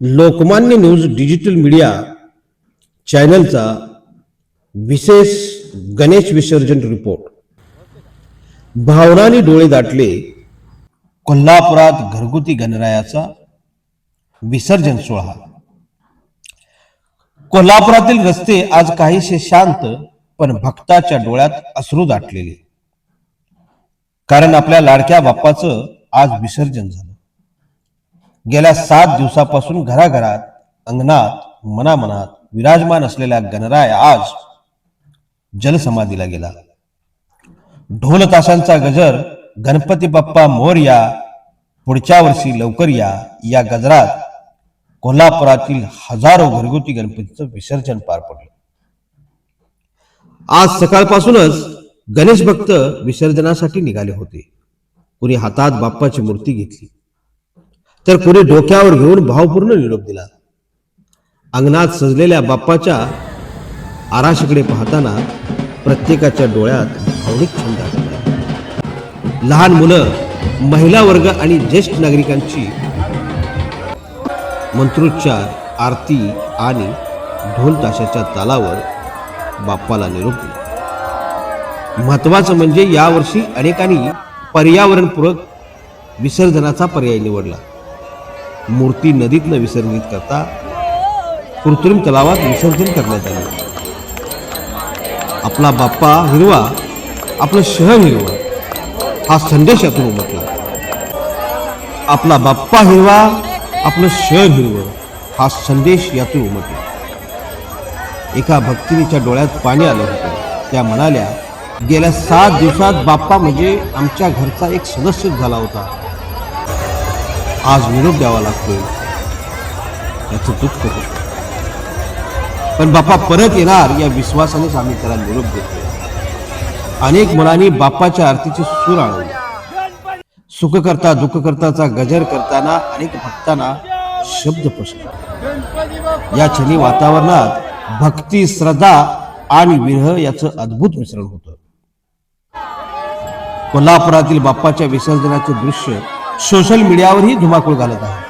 Lokmanya news digital media चॅनलचा विशेष गणेश विसर्जन रिपोर्ट. भावनाने डोळे दाटले कोल्हापुरात घरगुती गणरायाचा विसर्जन सोहळा. कोल्हापुरातील रस्ते आज काहीसे शांत पण भक्ताच्या डोळ्यात अश्रू दाटलेले. कारण आपल्या लाडक्या बाप्पाचं आज विसर्जन झालं. गेल्या सात दिवसापासून घराघरात अंगणात मनामनात विराजमान असलेला गणराय आज जलसमाधीला गेला. ढोल ताशांचा गजर गणपती बाप्पा मोरया पुढच्या वर्षी लवकर या या गजरात कोल्हापुरातील हजारो घरगुती गणपतीचं विसर्जन पार पडलं. आज सकाळपासूनच गणेश भक्त विसर्जनासाठी निघाले होते. कुणी हातात बाप्पाची मूर्ती घेतली. तर कुणी डोक्यावर घेऊन भावपूर्ण निरोप दिला. अंगणात सजलेल्या बाप्पाच्या आराशीकडे पाहताना प्रत्येकाच्या डोळ्यात भावनिक छंद लहान मुलं महिला वर्ग आणि ज्येष्ठ नागरिकांची मंत्रोच्चार आरती आणि ढोल ताशाच्या तालावर बाप्पाला निरोप दिला. महत्वाचं म्हणजे यावर्षी अनेकांनी पर्यावरणपूरक विसर्जनाचा पर्याय निवडला. मूर्ती नदीतनं विसर्जित करता कृत्रिम तलावात विसर्जन करण्यात आले. आपला बाप्पा हिरवा आपलं शहर हिरवा हा संदेश यातून उमटला. आपला बाप्पा हिरवा आपलं शहर हिरवं हा संदेश यातून उमटला. एका भक्तिनीच्या डोळ्यात पाणी आलं होतं. त्या म्हणाल्या गेल्या सात दिवसात बाप्पा म्हणजे आमच्या घरचा एक सदस्य झाला होता. आज निरोप द्यावा लागतोय. याचं दुःख होत पण बाप्पा परत येणार या विश्वासानेच आम्ही त्याला निरोप देतोय. अनेक मुलांनी बाप्पाच्या आरतीचे सूर आळवले सुख करता दुःख करताचा गजर करताना अनेक भक्तांना शब्द पसरले या क्षणी वातावरणात भक्ती श्रद्धा आणि विरह याचं अद्भुत मिश्रण होतं. कोल्हापुरातील बाप्पाच्या विसर्जनाचे दृश्य सोशल मीडियावरही धुमाकूळ घालत आहे.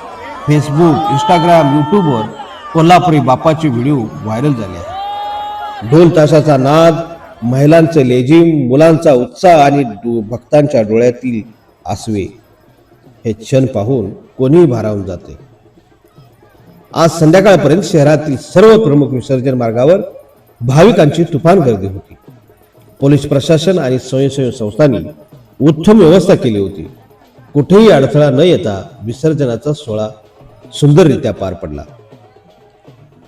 फेसबुक इंस्टाग्राम यूट्यूबवर कोल्हापुरी बाप्पाचे व्हिडिओ व्हायरल झाले आहेत. ढोल ताशाचा नाद महिलांचं लेझिम मुलांचा उत्साह आणि भक्तांच्या डोळ्यातील आसवे. हे क्षण पाहून कोणीही भारावून जाते. आज संध्याकाळपर्यंत शहरातील सर्व प्रमुख विसर्जन मार्गावर भाविकांची तुफान गर्दी होती. पोलीस प्रशासन आणि स्वयंसेवी संस्थांनी उत्तम व्यवस्था केली होती. कुठेही अडथळा न येता विसर्जनाचा सोहळा सुंदररित्या पार पडला.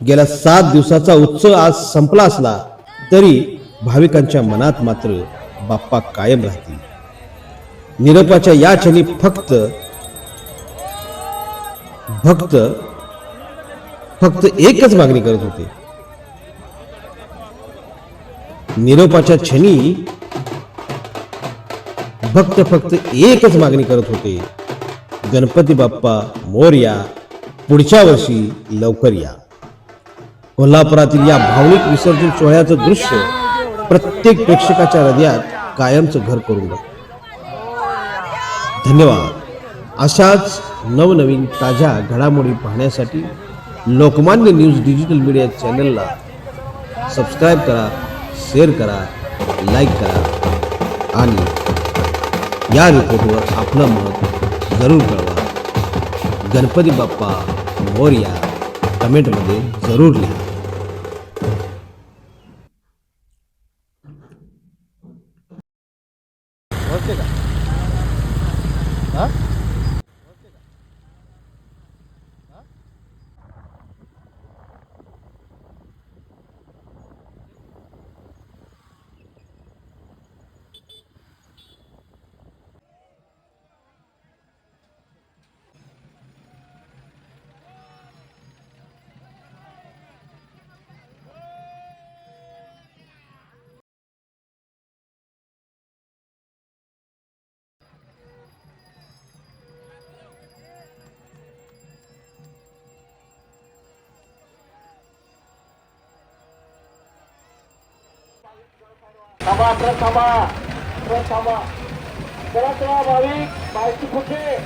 गेल्या सात दिवसाचा उत्सव आज संपला असला तरी भाविकांच्या मनात मात्र बाप्पा कायम राहतील. निरोपाच्या या क्षणी फक्त भक्त फक्त एकच मागणी करत होते. निरोपाच्या क्षणी भक्त फक्त एकच मागणी करत होते. गणपती बाप्पा मोरया पुढच्या वर्षी लवकर या. कोल्हापुरातील या भावनिक विसर्जन सोहळ्याचं दृश्य प्रत्येक प्रेक्षकाच्या हृदयात कायमचं घर करून धन्यवाद. अशाच नवनवीन ताज्या घडामोडी पाहण्यासाठी लोकमान्य न्यूज डिजिटल मीडिया चॅनलला सबस्क्राईब करा शेअर करा लाईक करा आणि या रिपोर्टवर आपलं मत जरूर कळवा. गणपती बाप्पा मोरया कमेंटमध्ये जरूर लिहा. थांबा ट्रक थांबा. ट्रक थांबा. चला चला भाविक. माहिती कुठे